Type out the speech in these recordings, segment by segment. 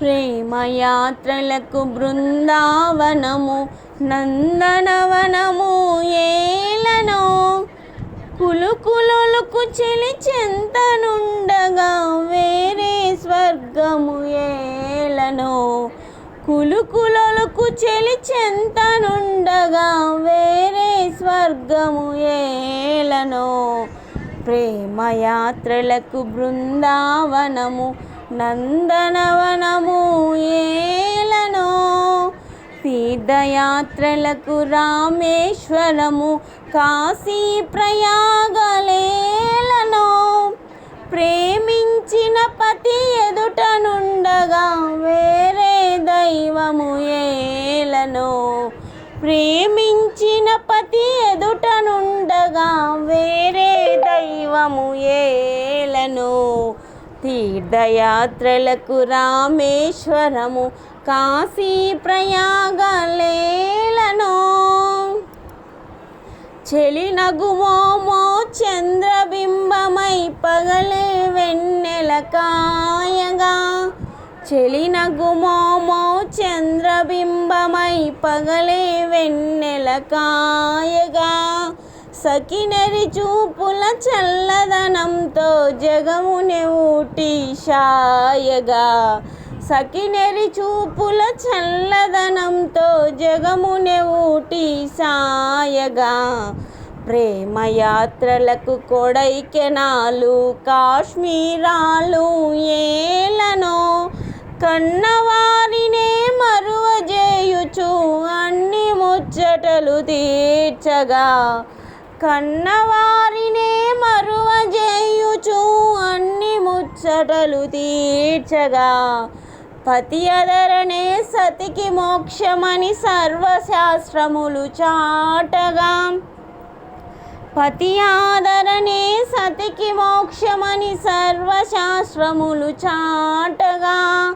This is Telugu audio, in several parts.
ప్రేమయాత్రలకు బృందావనము నందనవనము ఏలనో. కులుకులకు చెలి చెంతనుండగా వేరే స్వర్గము ఏలనో. కులుకులకు చెలి చెంతనుండగా వేరే స్వర్గము ఏలనో. ప్రేమయాత్రలకు బృందావనము నందనవనము ఏలనో తీర్థయాత్రలకు రామేశ్వరము కాశీ ప్రయాగలేలనో ప్రేమించిన పతి ఎదుటనుండగా వేరే దైవము ఏలనో ప్రేమించిన పతి ఎదుటనుండగా వేరే దైవము ఏలనో తీర్థయాత్రలకు రామేశ్వరము కాశీ ప్రయాగలేలను. చెలినగుమోమో చంద్రబింబమై పగలే వెన్నెల కాయగా. చెలినగుమోమో చంద్రబింబమై పగలే వెన్నెల కాయగా. సకినరి చూపుల చల్లదనంతో జగమునే ఊటి షాయగా. సకినెరి చూపుల చల్లదనంతో జగమునే ఊటి సాయగా ప్రేమయాత్రలకు కొడైకెనాలు కాశ్మీరాలు ఏలనో కన్నవారినే మరువజేయుచు అన్ని ముచ్చటలు తీర్చగా. కన్నవారినే మరువజేయుచు అన్ని ముచ్చటలు తీర్చగా పతి అదరనే సతికి మోక్షమని సర్వశాస్త్రములు చాటగా. పతి ఆదరణే సతికి మోక్షమని సర్వశాస్త్రములు చాటగా.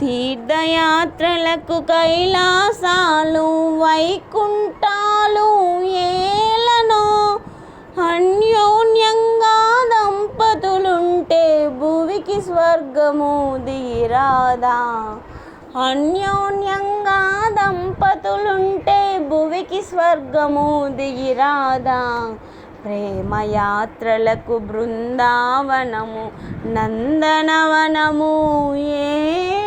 తీర్థయాత్రలకు కైలాసాలు వైకుంఠాలు ఏ అన్యోన్యంగా దంపతులుంటే భువికి స్వర్గము దిగిరాదా. అన్యోన్యంగా దంపతులుంటే భువికి స్వర్గము దిగిరాదా. ప్రేమయాత్రలకు బృందావనము నందనవనము ఏ